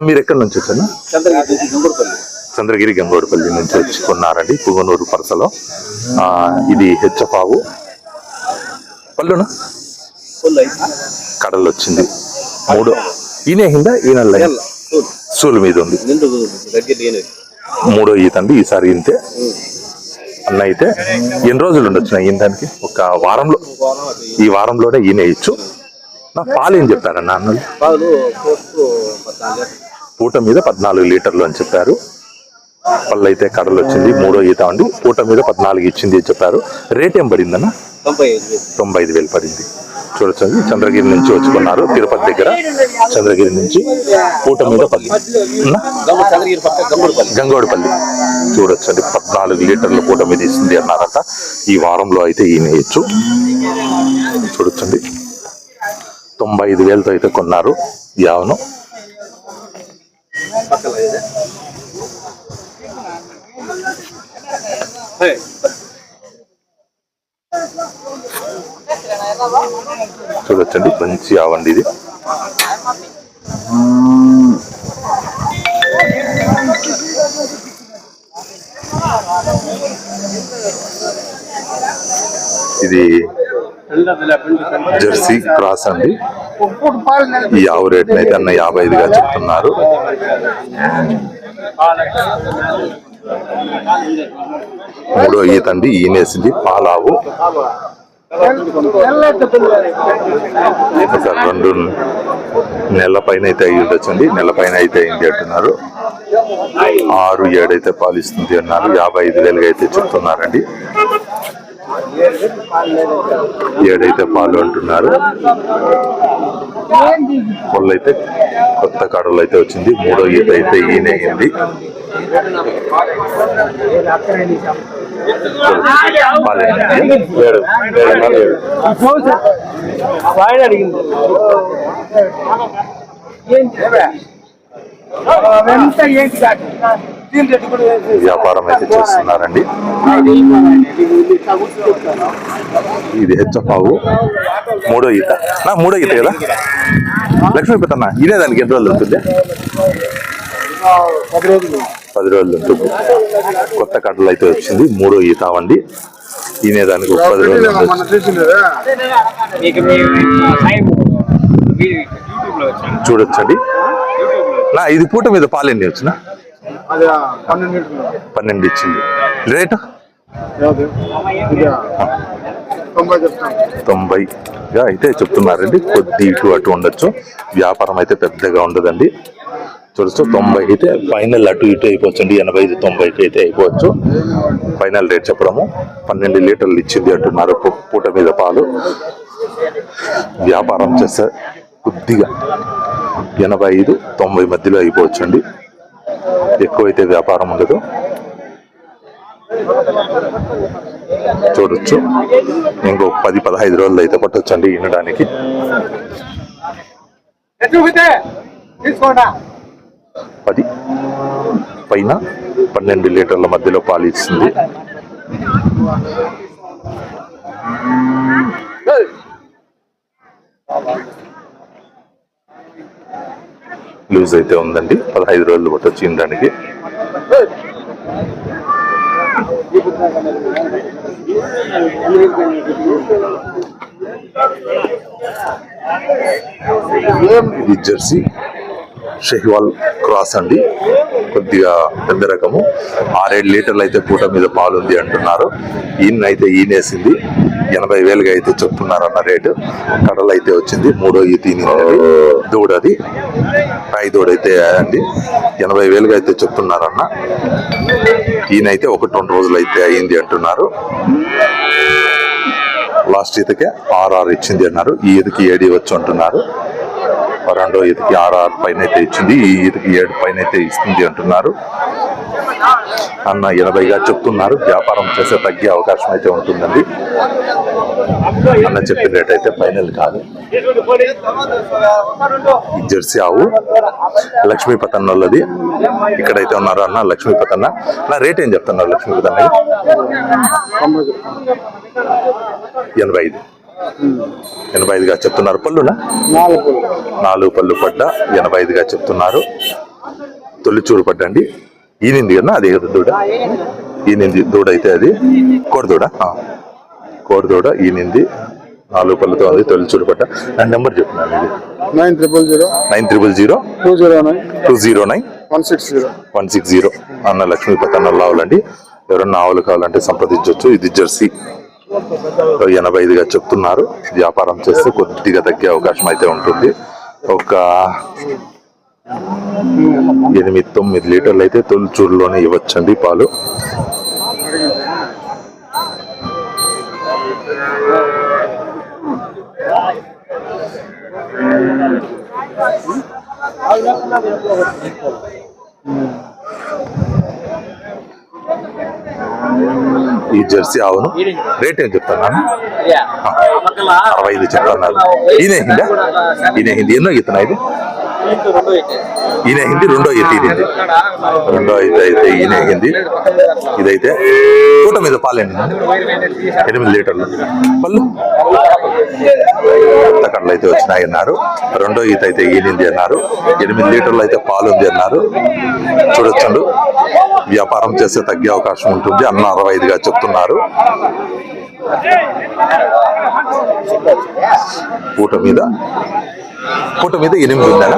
మీరు ఎక్కడి నుంచి వచ్చారు? చంద్రగిరి గంగోడపల్లి నుంచి వచ్చి కొన్నారండి పుగనూరు పరసలో. ఆ, ఇది హెచ్చపావు. పళ్ళున అయితే కడలు వచ్చింది మూడు. ఈయన హింద ఈయన సూలు. మీద ఉంది. మూడో ఈత అండి ఈసారి ఇంతే అన్న అయితే ఎన్ని రోజులు ఉండొచ్చు ఈయన దానికి? ఒక వారంలో. ఈ వారంలోనే ఈయన ఇచ్చు. నా పాలు ఏం పోస్ట్ పద్నాలుగు పూట మీద పద్నాలుగు లీటర్లు అని చెప్పారు. పళ్ళు అయితే కడలు వచ్చింది మూడో ఈత అండి. పూట మీద పద్నాలుగు ఇచ్చింది అని చెప్పారు. రేట్ ఏం పడిందన్న? తొంభై ఐదు వేలు. పడింది. చూడొచ్చండి. చంద్రగిరి నుంచి వచ్చుకున్నారు తిరుపతి దగ్గర. చంద్రగిరి నుంచి పూట మీద గంగూరుపల్లి గంగోడపల్లి. చూడొచ్చండి. పద్నాలుగు లీటర్ల పూట మీద ఇస్తుంది అన్నారట. ఈ వారంలో అయితే ఈయన ఇచ్చు. చూడొచ్చండి. తొంభై ఐదు వేలతో అయితే కొన్నారు. యావను. ಇದೆ. చూడొచ్చండి మంచి ఆవండి ఇది. ఇది జెర్సీ క్రాస్ అండి. ఈ ఆవు రేట్ అయితే అన్న యాభై ఐదుగా చెప్తున్నారు. మూడో ఈత అండి ఈనేసింది పాలావు. రెండు నెల పైన అయితే అయ్యి ఉండొచ్చండి. నెల పైన అయితే అయింది అంటున్నారు. ఆరు ఏడైతే పాలిస్తుంది అన్నారు యాభై ఐదు వేలుగా అయితే చెప్తున్నారండి. ఏడైతే పాలు అంటున్నారు పళ్ళు అయితే కొత్త కాడలు అయితే వచ్చింది మూడో ఈత అయితే ఈయన అయింది. పాలు అయింది. ఏడు ఏడున్నర ఏడు. అడిగింది. వ్యాపారం అయితే చేస్తున్నారండి. ఇది హెచ్చపావు మూడో ఈత. నా మూడో ఈత కదా? లక్ష్మీపతన్న ఇదే దానికి ఎన్ని రోజులు ఉంటుంది? పది రోజులు. పది రోజులు ఉంటుంది. కొత్త కట్టలు అయితే వచ్చింది. మూడో ఈత అవండి ఈయనే దానికి ఒక పది రోజులు చూడొచ్చండి. నా ఇది పూట మీద పాలు ఎన్ని వచ్చిన? పన్నెండు ఇచ్చింది. రేటు? తొంభైగా అయితే చెప్తున్నారండి. కొద్ది ఇటు అటు ఉండొచ్చు. వ్యాపారం అయితే పెద్దగా ఉండదండి. చూడొచ్చు తొంభై అయితే ఫైనల్ అటు ఇటు అయిపోవచ్చండి. ఎనభై ఐదు తొంభైకి అయితే అయిపోవచ్చు. ఫైనల్ రేట్ చెప్పడము. పన్నెండు లీటర్లు ఇచ్చింది అంటున్నారు. పూట మీద పాలు. వ్యాపారం చేస్తే కొద్దిగా ఎనభై ఐదు తొంభై మధ్యలో అయిపోవచ్చండి. ఎక్కువైతే వ్యాపారం ఉండదు. చూడొచ్చు. ఇంకో పది పదహైదు రోజులు అయితే పట్టొచ్చండి వినడానికి. పది పైన పన్నెండు లీటర్ల మధ్యలో పాలు ఇస్తుంది. లూజ్ అయితే ఉందండి. పదహైదు రోజులు పట్టొచ్చు వినడానికి ఇది జెర్సీ షెహ్వాల్ క్రాస్ అండి. కొద్దిగా పెద్ద రకము. ఆరేడు లీటర్లు అయితే పూట మీద పాలు ఉంది అంటున్నారు. ఈయన అయితే ఈనేసింది. ఎనభై వేలుగా అయితే చెప్తున్నారు అన్న రేటు. కడలు అయితే వచ్చింది. మూడో ఈ తీని దూడది. ఐదోడైతే అండి. ఎనభై వేలుగా అయితే చెప్తున్నారన్న. ఈయన అయితే ఒకటి రెండు రోజులు అయితే అయింది అంటున్నారు. లాస్ట్ ఈతకే ఆర్ఆర్ ఇచ్చింది అన్నారు. ఈ ఈతకి ఏడి వచ్చి అంటున్నారు. రెండో ఈతకి ఆర్ఆర్ పైన అయితే ఇచ్చింది. ఈ ఈతకి ఏడు పైన అయితే ఇస్తుంది అంటున్నారు. అన్న ఎనభైగా చెప్తున్నారు. వ్యాపారం చేసే తగ్గే అవకాశం అయితే ఉంటుందండి. అన్న చెప్పిన రేట్ అయితే ఫైనల్ కాదు. జెర్సీ ఆవు లక్ష్మీపతన్నోళ్ళది ఇక్కడైతే ఉన్నారు అన్న లక్ష్మీపతన్న నా రేట్ ఏం చెప్తున్నారు లక్ష్మీపతన్న ఎనభై ఐదు. ఎనభై ఐదుగా చెప్తున్నారు పళ్ళునా? నాలుగు పళ్ళు పడ్డ ఎనభై ఐదుగా చెప్తున్నారు. తొలి చూడు పడ్డండి. ఈనింది కదా అదే కదా దూడ? ఈనింది దూడ అయితే అది. కోడి దూడ? ఆ. కోడి దూడ ఈనింది నాలుగు పళ్ళతో ఉంది తొలి పడ్డ నా నెంబర్ చెప్తున్నాను ఇది. Nine triple zero. Nine triple zero. Two zero nine. Two zero nine. One six zero. One six zero. అన్న లక్ష్మీపతి అన్న ఆవులండి ఎవరన్నా ఆవులు కావాలంటే సంప్రదించవచ్చు ఇది జెర్సీ. ఎనభై ఐదుగా చెప్తున్నారు. వ్యాపారం చేస్తే కొద్దిగా తగ్గే అవకాశం అయితే ఉంటుంది. ఒక ఎనిమిది తొమ్మిది లీటర్లు అయితే తొలిచూరులోనే ఇవ్వచ్చండి పాలు. ఈ జెర్సీ ఆవును రేట్ ఏం చెప్తాను అరవై ఐదు చెప్తున్నారు ఈయన హిందా? ఈయన హిందీ ఎన్నో ఇతను ఇది? ఈయన హిందీ రెండో ఎత్తి ఇది రెండో అయితే అయితే ఈయన హిందీ. ఇదైతే పూట మీద పాలండి ఎనిమిది లీటర్లు. పళ్ళు. కొత్త కళ్ళు అయితే వచ్చినాయి అన్నారు. రెండో ఈత అయితే ఈనింది అన్నారు. ఎనిమిది లీటర్లు అయితే పాలు ఉంది అన్నారు. చూడొచ్చండు. వ్యాపారం చేస్తే తగ్గే అవకాశం ఉంటుంది. అన్న అరవై ఐదుగా చెప్తున్నారు. పూట మీద. పూట మీద ఎనిమిది ఉందా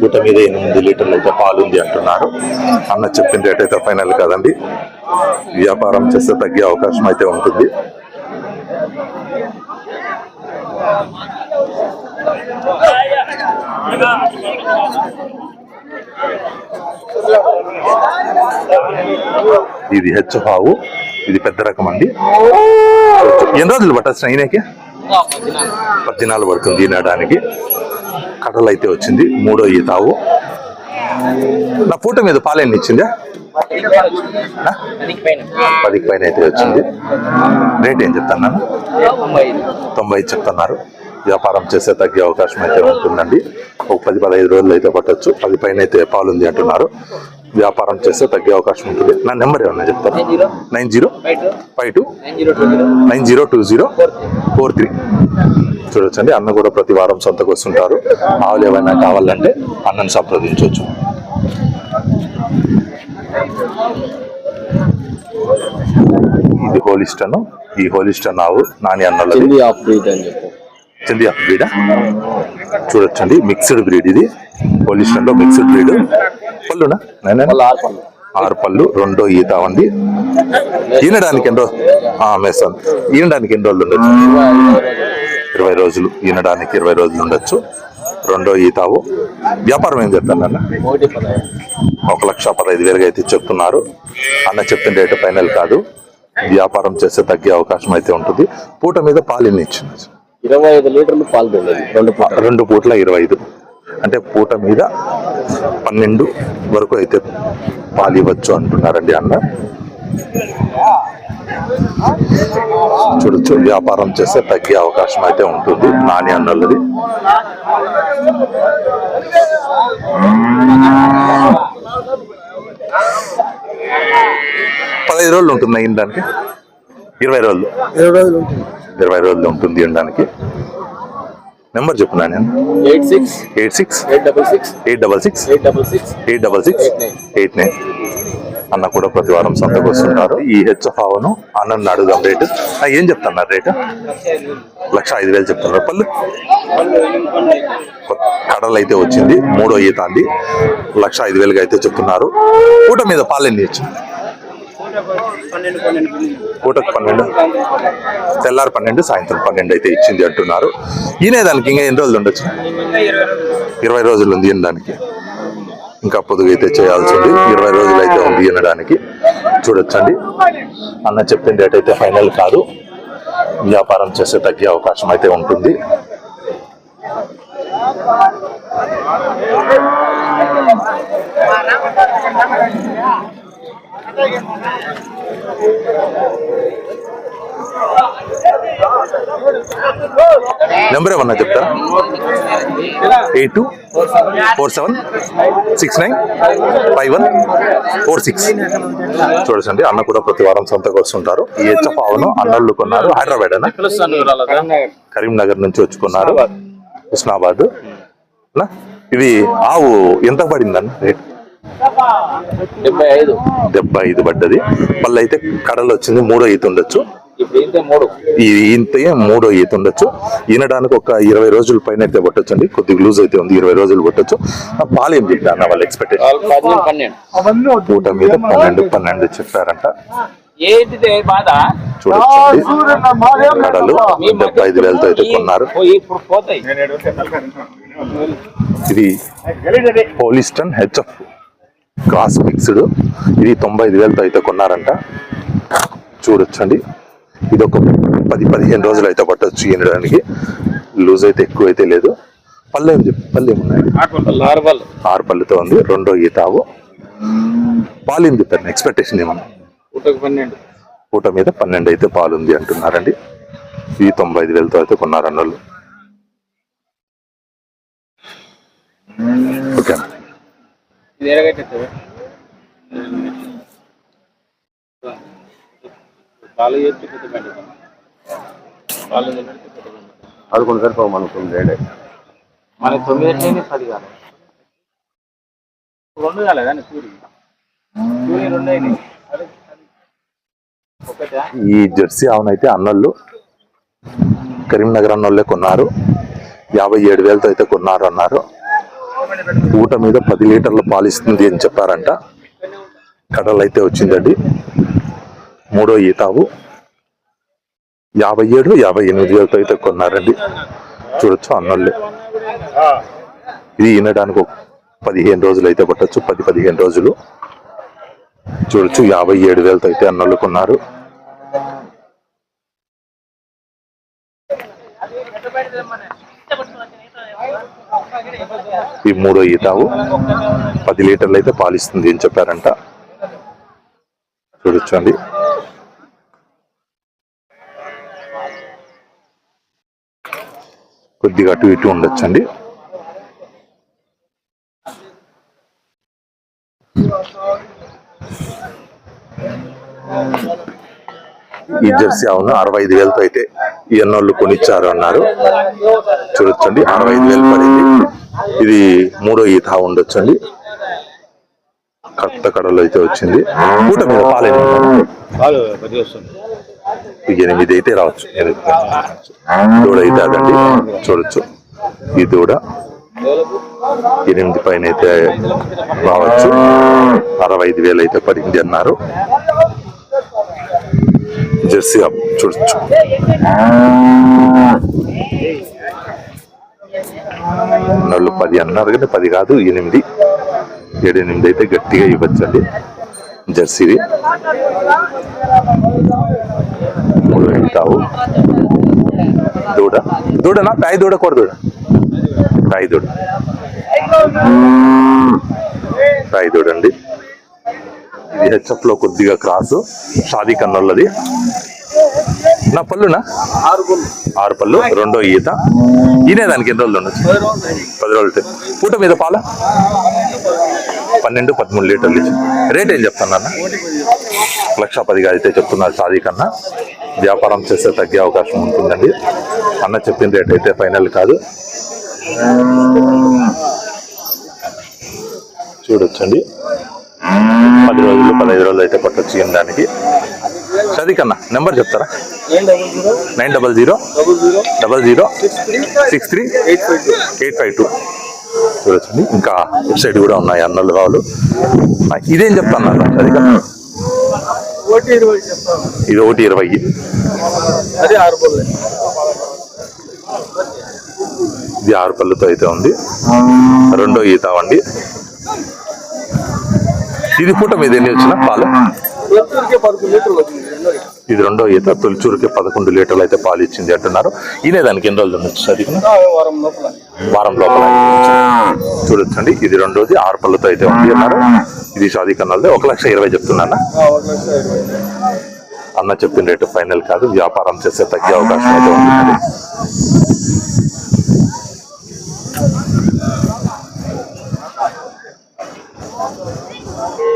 పూట మీద ఎనిమిది లీటర్లు అయితే పాలు ఉంది అంటున్నారు. అన్న చెప్పిన రేట్ అయితే ఫైనల్ కదండి. వ్యాపారం చేస్తే తగ్గే అవకాశం అయితే ఉంటుంది. ఇది హెచ్ హావు ఇది పెద్ద రకం అండి. ఎన్ని రోజులు పట్టచ్చు ఈయనకి పద్దినాలు పడుతుంది ఈనడానికి. కడలు అయితే వచ్చింది. మూడో ఈ తావు. నా ఫోటో మీద పాలెన్ని ఇచ్చిందా? పదికి పైన అయితే వచ్చింది. రేట్ ఏం చెప్తాను తొంభై చెప్తున్నారు. వ్యాపారం చేసే తగ్గే అవకాశం అయితే ఉంటుందండి. ఒక పది పదహైదు రోజులు అయితే పట్టొచ్చు. పది పైన అయితే పాలుంది అంటున్నారు. వ్యాపారం చేస్తే తగ్గే అవకాశం ఉంటుంది. నా నెంబర్ ఏమన్నా చెప్తాను nine zero. Five two. Nine zero two zero. Four three. చూడొచ్చండి. అన్న కూడా ప్రతి వారం సొంతకు వస్తుంటారు. ఆవులు ఏమైనా కావాలంటే అన్నని సంప్రదించవచ్చు. ఇది హోలిస్టన్. ఈ హోలిస్టన్ ఆవు నాని అన్నలది. హిందీ ఆఫ్ బ్రీడ్ అని చెప్పు. చంది బ్రీడ్? చూడొచ్చండి. మిక్స్డ్ బ్రీడ్ ఇది. హోలిస్టన్లో మిక్స్డ్ బ్రీడ్. పళ్ళునా? ఆరు పళ్ళు. ఆరు పళ్ళు రెండో ఈత ఉంది. ఈనడానికి ఎన్ని రోజులు? మేస్తాను ఈనడానికి ఎన్ని రోజులు ఉండొచ్చు? ఇరవై రోజులు. ఈనడానికి ఇరవై రోజులు ఉండొచ్చు. రెండో ఈతావు వ్యాపారం ఏం చెప్తాను అన్న ఒక లక్ష పదహైదు వేలుగా అయితే చెప్తున్నారు. అన్న చెప్పిన రేటు ఫైనల్ కాదు. వ్యాపారం చేస్తే తగ్గే అవకాశం అయితే ఉంటుంది. పూట మీద పాలు ఇచ్చింది? ఇరవై ఐదు లీటర్లు పాలు రెండు పూట్ల ఇరవై ఐదు. అంటే పూట మీద పన్నెండు వరకు అయితే పాలు ఇవ్వచ్చు అంటున్నారండి అన్న. చూడొచ్చు వ్యాపారం చేస్తే తగ్గే అవకాశం అయితే ఉంటుంది. నాని అన్నది. పదహైదు రోజులు ఉంటుంది అయ్యడానికి ఇరవై రోజులు. ఇరవై రోజులు ఉంటుంది. ఇరవై రోజులు ఉంటుంది అనడానికి నెంబర్ చెప్పున్నా నేను eight six eight six eight double six eight double six eight double six eight double six Eight nine. Eight nine. అన్న కూడా ప్రతి వారం సంతకు వస్తుంటారు ఈ హెచ్ఎఫ్ ఆవును అన్నని అడుగుదాం రేటు. ఏం చెప్తున్నారు రేటు? లక్ష ఐదు వేలు చెప్తున్నారు. పళ్ళు? కడలు అయితే వచ్చింది మూడో ఈత అంది లక్ష ఐదు వేలుగా అయితే చెప్తున్నారు. పూట మీద పాలు ఎన్ని ఇచ్చు పూటకు పన్నెండు తెల్లారు పన్నెండు సాయంత్రం పన్నెండు అయితే ఇచ్చింది అంటున్నారు. ఈయనే దానికి ఇంకా ఎన్ని రోజులు ఉండొచ్చు? ఇరవై రోజులు ఉంది దానికి ఇంకా పొదుగు అయితే చేయాల్సి ఉంది. ఇరవై రోజులు అయితే ఉంది అనడానికి చూడొచ్చండి. అన్న చెప్పిన డేట్ అయితే ఫైనల్ కాదు. వ్యాపారం చేస్తే తగ్గే అవకాశం అయితే ఉంటుంది. నెంబర్ ఏమన్నా చెప్తారా eight two four seven six nine five one four six చూడండి అన్న కూడా ప్రతి వారం సంతకు వస్తుంటారు. ఈ హెచ్ఎఫ్ ఆవును అన్నళ్ళు కొన్నారు. హైదరాబాద్ అన్న? కరీంనగర్ నుంచి వచ్చుకున్నారు. హుస్నాబాద్ ఇది ఆవు ఎంత పడిందన్న రేట్? డెబ్బై ఐదు. డెబ్బై ఐదు పడ్డది. మళ్ళీ అయితే కడలు వచ్చింది మూడో ఈత ఉండొచ్చు. ఇంతే మూడు. ఈ ఇంతే మూడో ఈత ఉండొచ్చు. ఈనడానికి ఒక ఇరవై రోజుల పైన అయితే పట్టొచ్చు అండి కొద్దిగా లూజ్ అయితే ఉంది ఇరవై రోజులు పట్టొచ్చు. ఆ పాలు ఏం చెప్పారు అన్న వాళ్ళ ఎక్స్పెక్టేషన్ పూట మీద పన్నెండు పన్నెండు చెప్పారంట. కడలు డెబ్బై ఐదు వేలతో అయితే కొన్నారు. ఇది పోలిస్టన్ హెచ్ఎఫ్ క్రాస్ మిక్స్డ్. ఇది తొంభై ఐదు వేలతో అయితే కొన్నారంట. చూడొచ్చండి. ఇది ఒక పది పదిహేను రోజులు అయితే పట్టొచ్చు ఈనడానికి. లూజ్ అయితే ఎక్కువ అయితే లేదు. పళ్ళు ఏమున్నాయి? నార్మల్ ఆరు పళ్ళుతో ఉంది. రెండో ఈతావు పాలు ఏం చెప్పారు ఎక్స్పెక్టేషన్ ఏమన్నా? పూట మీద పన్నెండు అయితే పాలు ఉంది అంటున్నారండి. ఈ తొంభై ఐదు వేలతో అయితే కొన్నారు అన్నోళ్ళు ఓకే ఇది పాలు పెద్ద బండి పాలు పదకొండు సరిపోవు మనకు రేడే మన తొమ్మిది పది కాదు రెండు కాలేదా సూరి సూరి రెండు అయినాయి. ఈ జెర్సీ ఆవునైతే అన్నోళ్ళు కరీంనగర్ అన్నోళ్ళే కొన్నారు. యాభై ఏడు వేలతో అయితే కొన్నారు అన్నారు ఊట మీద పది లీటర్లు పాలు ఇస్తుంది అని చెప్పారంట. కడలు అయితే వచ్చిందండి. మూడో ఈతావు. యాభై ఏడు యాభై ఎనిమిది వేలతో అయితే కొన్నారండి. చూడొచ్చు అన్నోళ్ళే. ఇది వినడానికి ఒక పదిహేను రోజులు అయితే పట్టచ్చు పది పదిహేను రోజులు. చూడొచ్చు యాభై ఏడు వేలతో అయితే అన్నోళ్ళు కొన్నారు. ఈ మూడో ఈతావు పది లీటర్లు అయితే పాలిస్తుంది అని చెప్పారంట. చూడొచ్చండి. కొద్దిగా అటు ఇటు ఉండొచ్చండి. ఈ జెర్సీ అవును అరవై ఐదు వేలతో అయితే ఈ అన్నోళ్ళు కొనిచ్చారు అన్నారు. చూడొచ్చండి అరవై ఐదు వేలు పడింది. ఇది మూడో ఈత ఉండొచ్చండి. కట్ట కడలో అయితే వచ్చింది. పూట మీద పాలు ఎనిమిది అయితే రావచ్చు. దూడ అయితే అదండి చూడొచ్చు. ఈ దూడ ఎనిమిది పైన అయితే రావచ్చు. అరవై ఐదు వేలు అయితే పడింది అన్నారు. జెర్సీ చూడొచ్చు. నళ్ళు పది అన్నారు కానీ పది కాదు ఎనిమిది. ఏడు ఎనిమిది అయితే గట్టిగా ఇవ్వచ్చండి. జెర్సీవి. మూడు వెళ్తావు. దూడ. దూడనా? తాయి దూడ కూడా దూడ. తాయి దూడ. తాయి దూడండి. ఇది హెచ్ఎఫ్లో కొద్దిగా క్రాసు. షాదీ కన్నోళ్ళది. నా పళ్ళునా? ఆరు పళ్ళు. రెండో ఈత. ఈనే దానికి ఎన్ని రోజులు ఉండొచ్చు? పది రోజులు. పూట మీద పాల? పన్నెండు పదమూడు లీటర్లు ఇచ్చి. రేట్ ఏం చెప్తున్నా లక్ష పదిగా అయితే చెప్తున్నారు షాదీ కన్నా. వ్యాపారం చేస్తే తగ్గే అవకాశం ఉంటుందండి. అన్న చెప్పిన రేట్ అయితే ఫైనల్ కాదు. చూడొచ్చండి. పది రోజులు పదహైదు రోజులు అయితే పట్టొచ్చు ఈయన దానికి షాదీ కన్నా. నెంబర్ చెప్తారా? Nine double zero. Double zero. Six three eight five two. చూడొచ్చండి. ఇంకా సైడ్ కూడా ఉన్నాయి అన్నలు రావులు ఆ, ఇదేం చెప్తున్నారు? అది కదా. ఇది ఒకటి ఇరవై. ఇది ఆరు పళ్ళుతో అయితే ఉంది. రెండో ఈత అండి ఇది పూట మీద ఎన్ని వచ్చిన పాలు? ఇది రెండో ఈత తొలిచూరుకి పదకొండు లీటర్లు అయితే పాలు ఇచ్చింది అంటున్నారు. ఈయన దానికి ఎన్ని రోజులు ఆ, వారం లోపల. వారం లోపల. చూడొచ్చండి ఇది రెండోది ఆరు పళ్ళతో అయితే ఉంది అన్నారు. ఇది షాదీ కన్నాలది ఒక లక్ష ఇరవై చెప్తున్నానా? ఇరవై. అన్న చెప్పిన రేటు ఫైనల్ కాదు వ్యాపారం చేస్తే తగ్గే అవకాశం అయితే ఉంది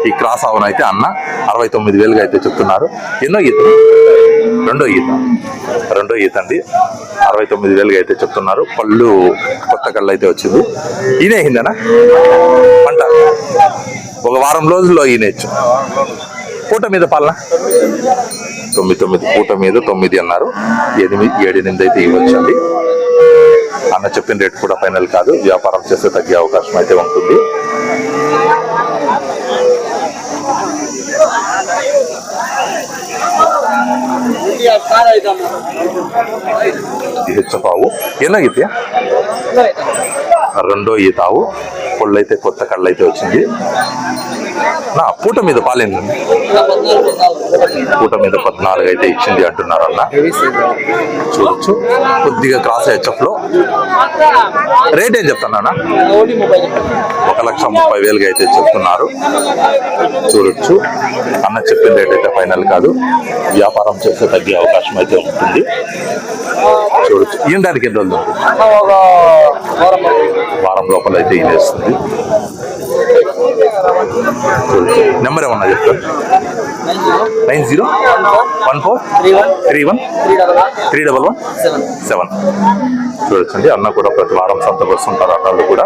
ఈ క్రాస్ అవన్ అయితే అన్న అరవై తొమ్మిది వేలుగా అయితే చెప్తున్నారు. ఎన్నో ఈత? రెండో ఈత. రెండో ఈత అండి. అరవై తొమ్మిది వేలుగా అయితే చెప్తున్నారు. పళ్ళు కొత్త కళ్ళు అయితే వచ్చింది. ఈయనే అయిందనా? పంట. ఒక వారం రోజుల్లో ఈయనచ్చు పూట మీద పాలన? తొమ్మిది తొమ్మిది. పూట మీద తొమ్మిది అన్నారు. ఎనిమిది ఏడు ఎనిమిది అయితే ఇవ్వచ్చండి. అన్న చెప్పిన రేట్ కూడా ఫైనల్ కాదు. వ్యాపారం చేస్తే తగ్గే అవకాశం అయితే ఉంటుంది. ಹೆಚ್ಚತಾವು ಏನಾಗಿದೆಯಾ రెండో ఈ తావు పొళ్ళైతే కొత్త కళ్ళైతే వచ్చింది. నా పూట మీద పాలేండి పూట మీద పద్నాలుగు అయితే ఇచ్చింది అంటున్నారు అన్న చూడొచ్చు. కొద్దిగా క్రాస్ హెచ్ఎఫ్లో రేట్ ఏం చెప్తానా ఒక లక్ష ముప్పై వేలుగా అయితే చెప్తున్నారు. చూడొచ్చు. అన్న చెప్పిన రేట్ అయితే ఫైనల్ కాదు. వ్యాపారం చేస్తే తగ్గే అవకాశం అయితే ఉంటుంది. చూడొచ్చు. ఈయనడానికి ఎన్ని రోజులు? వారం. లోపల అయితే చూడొచ్చు నెంబర్ ఏమన్నా చెప్తా nine zero one four three one three double one seven. చూడొచ్చండి అన్న కూడా ప్రతి వారం సొంత వస్తుంటారు అన్నోళ్ళు కూడా.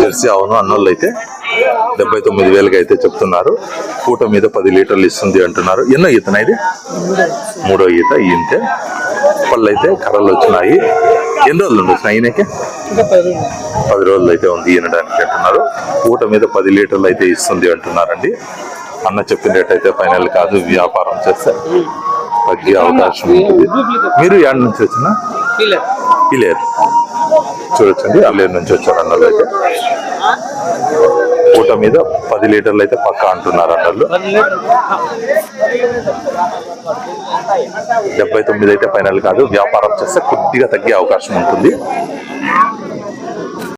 జెర్సీ అవును అన్నోళ్ళు అయితే డెబ్బై తొమ్మిది వేలుగా అయితే చెప్తున్నారు. పూట మీద పది లీటర్లు ఇస్తుంది అంటున్నారు. ఎన్నో ఈతనా ఇది? మూడో ఈత ఇంతే. పళ్ళు అయితే కర్రలు వచ్చినాయి. ఎన్ని రోజులు ఉండొచ్చు ఈయనకి? పది రోజులు. అయితే ఉంది ఈనడానికి అంటున్నారు. పూట మీద పది లీటర్లు అయితే ఇస్తుంది అంటున్నారండి. అన్న చెప్పిన రేట్ అయితే ఫైనల్ కాదు వ్యాపారం చేస్తే తగ్గే అవకాశం ఉంటుంది. మీరు ఎక్కడి నుంచి వచ్చినా? ఇలేరు చూడొచ్చండి అల్లేరు నుంచి వచ్చారు అన్నలు అయితే పూట మీద పది లీటర్లు అయితే పక్కా అంటున్నారు అన్నలు డెబ్బై తొమ్మిది అయితే ఫైనల్ కాదు. వ్యాపారం చేస్తే కొద్దిగా తగ్గే అవకాశం ఉంటుంది.